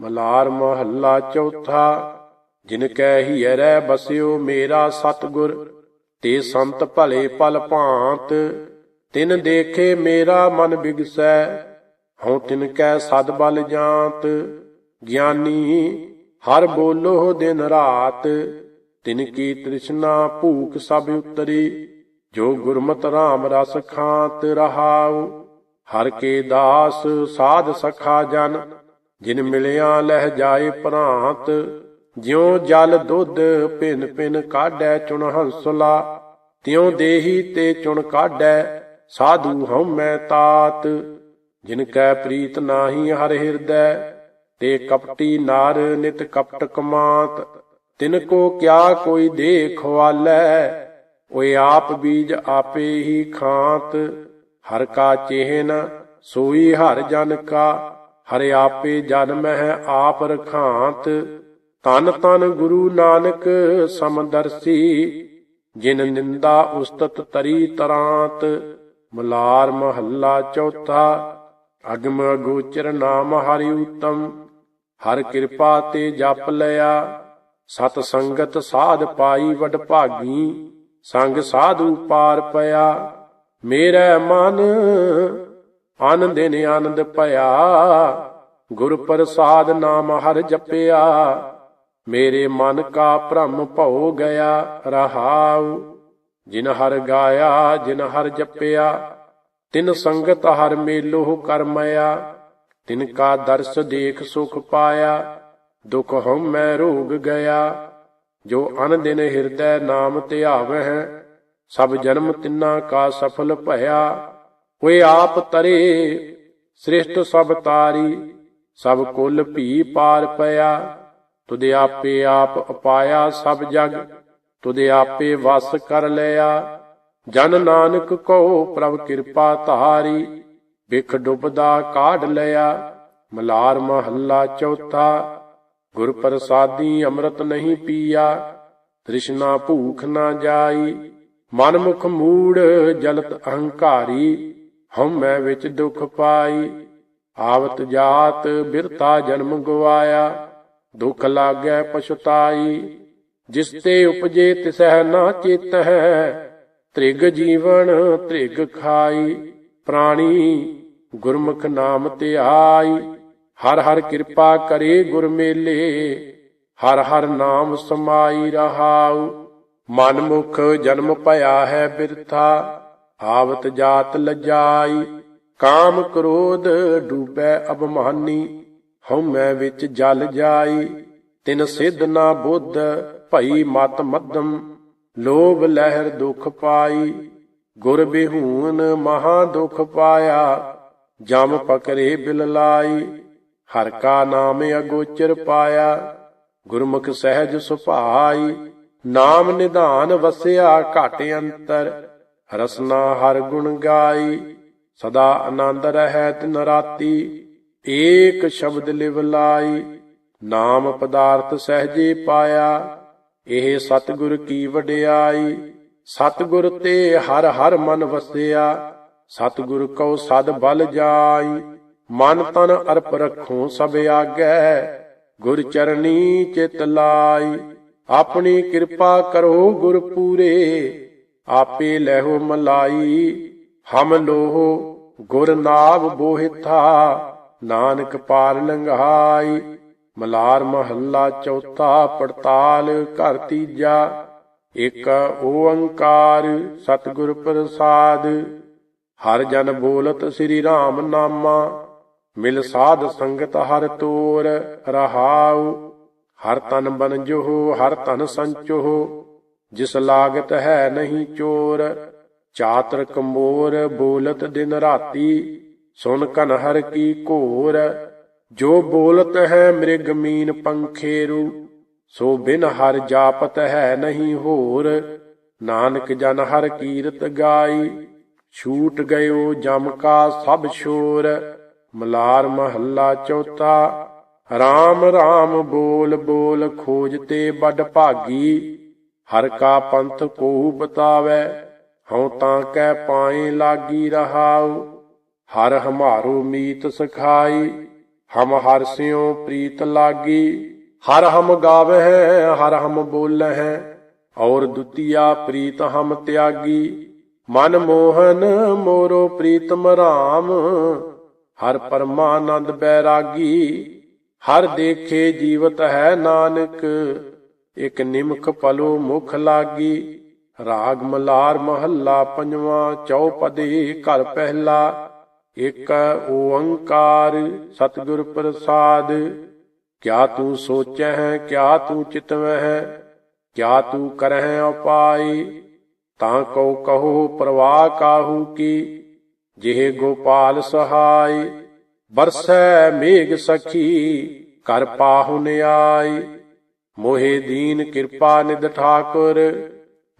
ਮਲਾਰ ਮਹੱਲਾ ਚੌਥਾ, ਜਿਨ ਕੈ ਹੀਰੈ ਬਸਿਓ ਮੇਰਾ ਸਤਗੁਰ, ਤੇ ਸੰਤ ਭਲੇ ਪਲ ਭਾਂਤ, ਤਿਨ ਦੇਖੇ ਮੇਰਾ ਮਨ ਬਿਗਸੈ, ਹਉ ਤਿਨ ਕੈ ਸਦ ਬਲ ਜਾਂਤ, ਗਿਆਨੀ ਹਰ ਬੋਲੋ ਦਿਨ ਰਾਤ, ਤਿਨ ਕੀ ਤ੍ਰਿਸ਼ਨਾ ਭੂਖ ਸਭ ਉਤਰੀ, ਜੋ ਗੁਰਮਤਿ ਰਾਮ ਰਸ ਖਾਂਤ ਰਹਾਉ, ਹਰ ਕੇ ਦਾਸ ਸਾਧ ਸਖਾ ਜਨ ਜਿਨ ਮਿਲਿਆ ਲਹਿ ਜਾਏ ਪ੍ਰਾਂਤ, ਜਿਉ ਜਲ ਦੁੱਧ ਭਿਨ ਭਿਨ ਕਾਢੈ ਚੁਣ ਹੰਸਲਾ, ਤਿਉ ਦੇਹੀ ਤੇ ਚੁਣ ਕਾਢੈ, ਸਾਧੂ ਹਉਮੈ ਤਾਤ। ਜਿਨ ਕੈ ਪ੍ਰੀਤ ਨਾਹੀ ਹਰ ਹਿਰਦੈ, ਤੇ ਕਪਟੀ ਨਾਰ ਨਿਤ ਕਪਟ ਕਮਾਤ। ਤਿਨ ਕੋ ਕਿਆ ਕੋਈ ਦੇਖ ਵਾਲੈ, ਓਏ ਆਪ ਬੀਜ ਆਪੇ ਹੀ ਖਾਂਤ। ਹਰ ਕਾ ਚਿਹਨ ਸੋਈ ਹਰ ਜਨ ਕਾ ਹਰਿ ਆਪੇ ਜਨਮ ਹੈ ਆਪ ਰਖਾਂਤ ਤਨ ਤਨ ਗੁਰੂ ਨਾਨਕ ਸਮਦਰਸੀ ਜਿਨ ਨਿੰਦਾ ਉਸਤਤ ਤਰੀ ਤਰਾਂਤ, ਮਲਾਰ ਮਹੱਲਾ ਚੌਥਾ, ਅਗਮ ਅਗੋਚਰ ਨਾਮ ਹਰਿ ਉਤਮ ਹਰ ਕਿਰਪਾ ਤੇ ਜਪ ਲਿਆ, ਸਤ ਸੰਗਤ ਸਾਧ ਪਾਈ ਵਡ ਭਾਗੀ, ਸੰਗ ਸਾਧੂ ਪਾਰ ਪਿਆ, ਮੇਰਾ ਮਨ ਆਨੰਦ ਨੇ ਆਨੰਦ ਭਇਆ। ਗੁਰ ਪ੍ਰਸਾਦ ਨਾਮ ਹਰ ਜਪਿਆ। ਮੇਰੇ ਮਨ ਕਾ ਭ੍ਰਮ ਭਉ ਗਿਆ, ਰਹਾਉ। ਜਿਨ ਹਰ ਗਾਇਆ, ਜਿਨ ਹਰ ਜਪਿਆ। ਤਿਨ ਸੰਗਤ ਹਰ ਮੇਲੋ ਕਰਮਇਆ। ਤਿਨ ਕਾ ਦਰਸ ਦੇਖ ਸੁਖ ਪਾਇਆ, ਦੁਖ ਹਉ ਮੈਂ ਰੋਗ ਗਿਆ। ਜੋ ਅਨ ਦਿਨ ਹਿਰਦੈ ਨਾਮ ਧਿਆਵਹਿ, ਸਭ ਜਨਮ ਤਿੰਨਾ ਕਾ ਸਫਲ ਭਇਆ। ਓਏ ਆਪ ਤਰੇ, ਸ੍ਰਿਸ਼ਟ ਸਭ ਤਾਰੀ, ਸਭ ਕੁਲ ਭੀ ਪਾਰ ਪਿਆ। ਤੁਦੇ ਆਪੇ ਆਪ ਅਪਾਇਆ ਸਭ ਜਗ ਤੁਦੇ ਆਪੇ ਵਸ ਕਰ ਲਿਆ। ਜਨ ਨਾਨਕ ਕੋ ਪ੍ਰਭ ਕਿਰਪਾ ਧਾਰੀ ਵਿਖ ਡੁਬਦਾ ਕਾਢ ਲਿਆ। ਮਲਾਰ ਮਹੱਲਾ ਚੌਥਾ, ਗੁਰ ਪ੍ਰਸਾਦੀ ਅੰਮ੍ਰਿਤ ਨਹੀਂ ਪੀਆ। ਤ੍ਰਿਸ਼ਨਾ ਭੂਖ ਨਾ ਜਾਈ, ਮਨ ਮੁਖ ਮੂੜ ਜਲਤ ਅਹੰਕਾਰੀ। ਹਉਮੈ ਵਿੱਚ ਦੁਖ ਪਾਈ, ਆਵਤ ਜਾਤ ਬਿਰਤਾ ਜਨਮ ਗਵਾਇਆ, ਦੁਖ ਲਾਗੈ ਪਛਤਾਈ, ਜਿਸ ਤੇ ਉਪਜੇ ਤਿਸਹਿ ਨਾ ਚੇਤਹਿ, ਤ੍ਰਿਗ ਜੀਵਨ ਤ੍ਰਿਗ ਖਾਈ, ਪ੍ਰਾਣੀ ਗੁਰਮੁਖ ਨਾਮ ਤੇ ਆਈ, ਹਰ ਹਰ ਕਿਰਪਾ ਕਰੇ ਗੁਰ ਮੇਲੇ, ਹਰ ਹਰ ਨਾਮ ਸਮਾਈ ਰਹਾਉ, ਮਨ ਮੁਖ ਜਨਮ ਭਇਆ ਹੈ ਬਿਰਥਾ ਆਵਤ ਜਾਤ ਲਜਾਈ, ਕਾਮ ਕ੍ਰੋਧ ਡੂਬੈ ਅਬਮਾਨੀ ਹਉਮੈ ਵਿੱਚ ਜਲ ਜਾਈ। ਤਿਨ ਸਿਧ ਨਾ ਬੁੱਧ, ਭਈ ਮਤ ਮੱਧਮ, ਲੋਭ ਲਹਿਰ ਦੁਖ ਪਾਈ। ਗੁਰ ਬਿਹੂਨ ਮਹਾ ਦੁਖ ਪਾਇਆ, ਜਮ ਪਕਰੇ ਬਿਲ ਲਾਈ। ਹਰ ਕਾ ਨਾਮ ਅਗੋਚਰ ਪਾਇਆ, ਗੁਰਮੁਖ ਸਹਿਜ ਸੁਭਾਈ। ਨਾਮ ਨਿਧਾਨ ਵਸਿਆ ਘਟ ਅੰਤਰ ਰਸਨਾ ਹਰ ਗੁਣ ਗਾਈ, ਸਦਾ ਆਨੰਦ ਰਹੈ ਤਿਨ ਰਾਤੀ। ਏਕ ਸ਼ਬਦ ਲਿਵ ਲਾਈ, ਨਾਮ ਪਦਾਰਥ ਸਹਜੇ ਪਾਇਆ। ਇਹ ਸਤਿਗੁਰ ਕੀ ਵਡਿਆਈ, ਸਤਿਗੁਰ ਤੇ ਹਰ ਹਰ ਮਨ ਵਸਿਆ। ਸਤਿਗੁਰ ਕਉ ਸਦ ਬਲ ਜਾਈ, ਮਨ ਤਨ ਅਰਪ ਰਖੋ ਸਭ ਆਗੈ। ਗੁਰ ਚਰਨੀ ਚਿਤ ਲਾਈ, ਆਪਣੀ ਕਿਰਪਾ ਕਰੋ ਗੁਰ ਪੂਰੇ। ਆਪੇ ਲਹਿਓ ਮਲਾਈ, ਹਮ ਲੋਹ, ਗੁਰ ਨਾਭ ਬੋਹਿਥਾ ਨਾਨਕ ਪਾਰ ਲੰਘਾਈ। ਮਲਾਰ ਮਹੱਲਾ ਚੌਥਾ ਪੜਤਾਲ ਘਰ ਤੀਜਾ ਇਕ ਓੰਕਾਰ ਸਤਿਗੁਰ ਪ੍ਰਸਾਦ। ਹਰ ਜਨ ਬੋਲਤ ਸ੍ਰੀ ਰਾਮ ਨਾਮਾ, ਮਿਲ ਸਾਧ ਸੰਗਤ ਹਰ ਤੋਰ ਰਹਾਉ। ਹਰ ਤਨ ਬਨ ਜੋ ਹਰ ਤਨ ਸੰਚੋ ਜਿਸ ਲਾਗਤ ਹੈ ਨਹੀਂ ਚੋਰ, ਚਾਤਰ ਕੰਬੋਰ ਬੋਲਤ ਦਿਨ ਰਾਤੀ ਸੁਨ ਕਨ ਹਰ ਕੀ ਘੋਰ। ਜੋ ਬੋਲਤ ਹੈ ਮ੍ਰਿਗ ਮੀਨ ਪੰਖੇਰੂ, ਸੋ ਬਿਨ ਹਰ ਜਾਪਤ ਹੈ ਨਹੀਂ ਹੋਰ। ਨਾਨਕ ਜਨ ਹਰ ਕੀਰਤ ਗਾਈ, ਛੂਟ ਗਇਓ ਜਮ ਕਾ ਸਭ ਸ਼ੋਰ। ਮਲਾਰ ਮਹੱਲਾ ਚੌਥਾ RAM RAM ਬੋਲ ਬੋਲ ਖੋਜ ਤੇ ਵੱਡ ਭਾਗੀ। ਹਰ ਕਾ ਪੰਥ ਕੋ ਬਤਾਵੇ, ਹਉ ਤਾਂ ਕੈ ਪਾਏ ਲਾਗੀ ਰਹਾਉ। ਹਰ ਹਮਾਰੋ ਮੀਤ ਸਖਾਈ, ਹਮ ਹਰ ਸਿਉ ਪ੍ਰੀਤ ਲਾਗੀ। ਹਰ ਹਮ ਗਾਵਹਿ, ਹਰ ਹਮ ਬੋਲਹਿ, ਔਰ ਦੁਤੀਆ ਪ੍ਰੀਤ ਹਮ ਤਿਆਗੀ। ਮਨ ਮੋਹਨ ਮੋਰੋ ਪ੍ਰੀਤਮ ਰਾਮ, ਹਰ ਪਰਮਾਨੰਦ ਬੈਰਾਗੀ। ਹਰ ਦੇਖੇ ਜੀਵਤ ਹੈ ਨਾਨਕ ਇਕ ਨਿਮਖ ਪਲੋ ਮੁਖ ਲਾਗੀ, ਰਾਗ ਮਲਾਰ ਮਹੱਲਾ ਪੰਜਵਾਂ ਚੌਪਦੀ ਘਰ ਪਹਿਲਾ, ਇਕ ਓੰਕਾਰ ਸਤਿਗੁਰ ਪ੍ਰਸਾਦ। ਕਿਆ ਤੂੰ ਸੋਚੈ ਹੈ ਕਿਆ ਤੂੰ ਚਿਤਵੈ ਹੈ ਕਿਆ ਤੂੰ ਕਰਹਿ ਉਪਾਈ, ਤਾਂ ਕਉ ਕਹੋ ਪ੍ਰਵਾਹ ਕਾਹੂ ਕੀ, ਜਿਹ ਗੋਪਾਲ ਸਹਾਈ ਬਰਸੈ ਮੇਘ ਸਖੀ ਕਰ ਪਾਹੁਨ ਆਈ ਮੋਹਿ ਦੀਨ ਕਿਰਪਾ ਨਿਦ ਠਾਕੁਰ,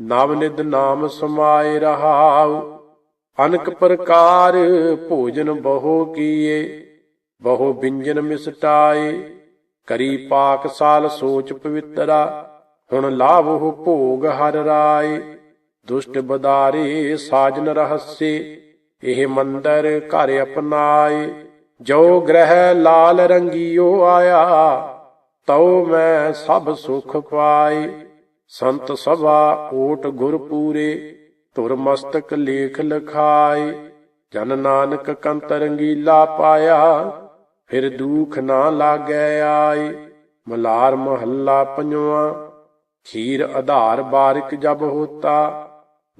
ਨਵ ਨਾਮ ਸਮਾਏ ਰਹਾਉ। ਅਨਕ ਪ੍ਰਕਾਰ ਭੋਜਨ ਬਹੁ ਕੀਏ, ਬਹੁ ਬਿੰਜਨ ਮਿਸਟਾਏ। ਕਰੀ ਪਾਕ ਸਾਲ ਸੋਚ ਪਵਿੱਤਰਾ, ਹੁਣ ਲਾਭੋ ਭੋਗ ਹਰ ਰਾਏ। ਦੁਸ਼ਟ ਬਦਾਰੇ ਸਾਜਨ ਰਹੱਸੇ, ਇਹ ਮੰਦਰ ਘਰ ਅਪਨਾਏ। ਜੋ ਗ੍ਰਹਿ ਲਾਲ ਰੰਗੀਓ ਆਇਆ ਤਉ ਮੈਂ ਸਭ ਸੁਖ ਪਾਏ। ਸੰਤ ਸਭਾ ਓਟ ਗੁਰ ਪੂਰੇ, ਧੁਰ ਮਸਤਕ ਲੇਖ ਲਖਾਏ। ਜਨ ਨਾਨਕ ਕੰਤ ਰੰਗੀਲਾ ਪਾਇਆ, ਫਿਰ ਦੁਖ ਨਾ ਲਾਗੈ ਆਏ। ਮਲਾਰ ਮਹੱਲਾ ਪੰਜਵਾਂ, ਖੀਰ ਆਧਾਰ ਬਾਰਿਕ ਜਬ ਹੋਤਾ।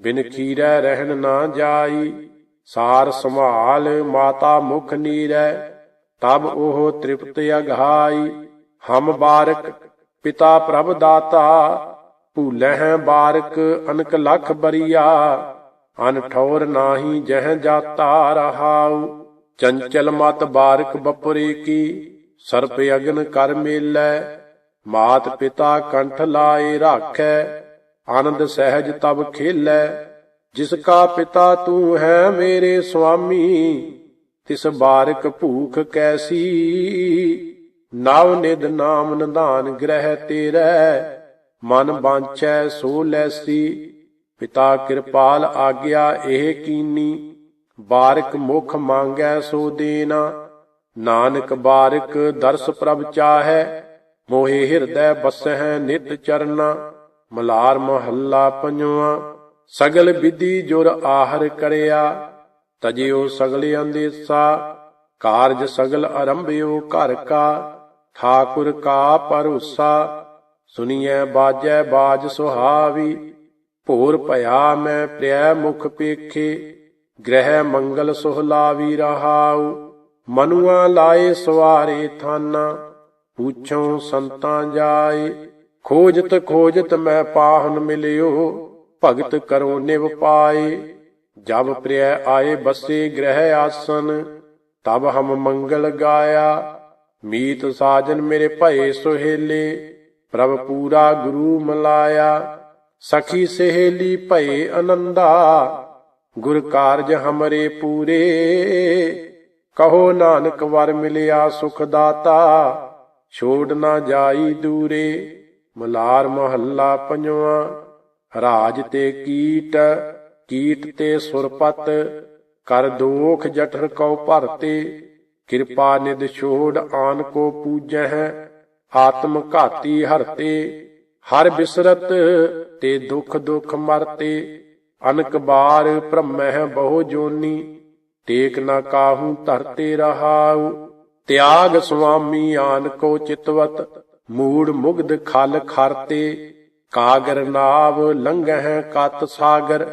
ਬਿਨ ਖੀਰੈ ਰਹਿਣ ਨਾ ਜਾਈ, ਸਾਰ ਸੰਭਾਲ ਮਾਤਾ ਮੁਖ ਨੀਰੈ। ਤਬ ਉਹ ਤ੍ਰਿਪਤ ਅਘਾਈ ਹਮ ਬਾਰਕ ਪਿਤਾ ਪ੍ਰਭ ਦਾਤਾ ਭੂਲੇ ਹੈ ਬਾਰਕ ਅਨਕ ਲਖ ਬਰੀਆ ਅਨ ਠੌਰ ਨਾਹੀ ਜਹ ਜਾਤਾ ਰਹਾਉ, ਚੰਚਲ ਮਤ ਬਾਰਕ ਬਪੁਰੇ ਕੀ, ਸਰਪ ਅਗਨ ਕਰ ਮੇਲੈ, ਮਾਤ ਪਿਤਾ ਕੰਠ ਲਾਏ ਰਾਖੈ, ਆਨੰਦ ਸਹਿਜ ਤਬ ਖੇਲੈ, ਜਿਸ ਕਾ ਪਿਤਾ ਤੂੰ ਹੈ ਮੇਰੇ ਸੁਆਮੀ, ਤਿਸ ਬਾਰਕ ਭੂਖ ਕੈਸੀ। ਨਵ ਨਿਦ ਨਾਮ ਨਿਧਾਨ ਗ੍ਰਹਿ ਤੇਰੈ, ਮਨ ਬਾਂਛੈ ਸੋ ਲੈਸੀ, ਪਿਤਾ ਕਿਰਪਾਲ ਆਗਿਆ ਇਹ ਕੀਨੀ, ਬਾਰਕ ਮੁਖ ਮੰਗੈ ਸੋ ਦੇਨਾ, ਨਾਨਕ ਬਾਰਕ ਦਰਸ ਪ੍ਰਭ ਚਾਹੈ, ਮੋਹਿ ਹਿਰਦੈ ਬਸਹਿ ਨਿਤ ਚਰਨਾ, ਮਲਾਰ ਮਹੱਲਾ ਪੰਜਵਾਂ, ਸਗਲ ਵਿਧੀ ਜੁਰ ਆਹਰ ਕਰਿਆ, ਤਜਿਓ ਸਗਲ ਅੰਦੇਸਾ, ਕਾਰਜ ਸਗਲ ਅਰੰਭਿਓ ਘਰ ਕਾ ਠਾਕੁਰ ਕਾ ਭਰੋਸਾ, ਸੁਨੀਐ ਬਾਜੈ ਬਾਜ ਸੁਹਾਵੀ। ਭੋਰ ਭਇਆ ਮੈਂ ਪ੍ਰਿਆ ਮੁਖ ਪੇਖੇ, ਗ੍ਰਹਿ ਮੰਗਲ ਸੁਹਲਾਵੀ ਰਹਾਉ। ਮਨੁਆ ਲਾਏ ਸਵਾਰੇ ਥਾਨਾ ਪੁੱਛੋ ਸੰਤਾਂ ਜਾਏ। ਖੋਜਤ ਖੋਜਤ ਮੈਂ ਪਾਹਨ ਮਿਲਿਓ, ਭਗਤ ਕਰੋ ਨਿਵ ਪਾਏ। ਜਬ ਪ੍ਰਿਯ ਆਏ ਬਸੇ ਗ੍ਰਹਿ ਆਸਨ, ਤਬ ਹਮ ਮੰਗਲ ਗਾਇਆ। ਮੀਤ ਸਾਜਨ ਮੇਰੇ ਭਏ ਸੁਹੇਲੇ, ਪ੍ਰਭ ਪੂਰਾ ਗੁਰੂ ਮਲਾਇਆ। ਸਖੀ ਸਹੇਲੀ ਭਏ ਅਨੰਦਾ, ਗੁਰ ਕਾਰਜ ਹਮਰੇ ਪੂਰੇ। ਕਹੋ ਨਾਨਕ ਵਰ ਮਿਲਿਆ ਸੁਖ ਦਾਤਾ, ਛੋੜ ਨਾ ਜਾਈ ਦੂਰੇ। ਮਲਾਰ ਮਹੱਲਾ ਪੰਜਵਾਂ, ਰਾਜ ਤੇ ਕੀਟ ਕੀਟ ਤੇ ਸੁਰਪਤ, ਕਰ ਦੋਖ ਜਠਰ ਕਉ ਭਰਤੇ। ਕਿਰਪਾ ਨਿਦ ਛੋੜ ਆਨ ਕੋ ਪੂਜੈ ਹੈ, ਆਤਮ ਘਾਤੀ ਹਰਤੇ ਹਰ ਬਿਸਰਤ ਤੇ ਦੁਖ ਦੁਖ ਮਰਤੇ, ਅਨਕ ਬਾਰ ਭ੍ਰਮਹਿ ਬਹੁ ਜੋਨੀ ਟੇਕ ਨਾ ਕਾਹੂ ਧਰਤੇ ਰਹਾਉ, ਤਿਆਗ ਸੁਆਮੀ ਆਨ ਕੋ ਚਿਤਵਤ, ਮੂੜ ਮੁਗਧ ਖਲ ਖਰਤੇ, ਕਾਗਰ ਨਾਵ ਲੰਘਹਿ ਕਤ ਸਾਗਰ,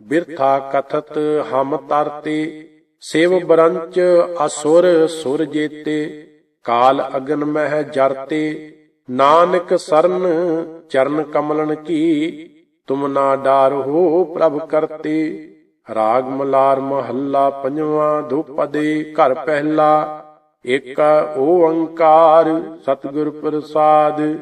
ਬਿਰਥਾ ਕਥਤ ਹਮ ਤਰਤੇ ਸਿਵ ਬਰੰਚ ਅਸੁਰ ਸੁਰ ਜੇਤੇ ਕਾਲ ਅਗਨ ਮਹਿ ਜਰਤੇ, ਨਾਨਕ ਸਰਨ ਚਰਨ ਕਮਲਨ ਕੀ, ਤੁਮ ਨਾ ਡਾਰ ਹੋ ਪ੍ਰਭ ਕਰਤੇ, ਰਾਗ ਮਲਾਰ ਮਹੱਲਾ ਪੰਜਵਾਂ ਦੁਪਦੇ ਘਰ ਪਹਿਲਾ ਇਕ ਓੰਕਾਰ ਸਤਿਗੁਰ ਪ੍ਰਸਾਦ।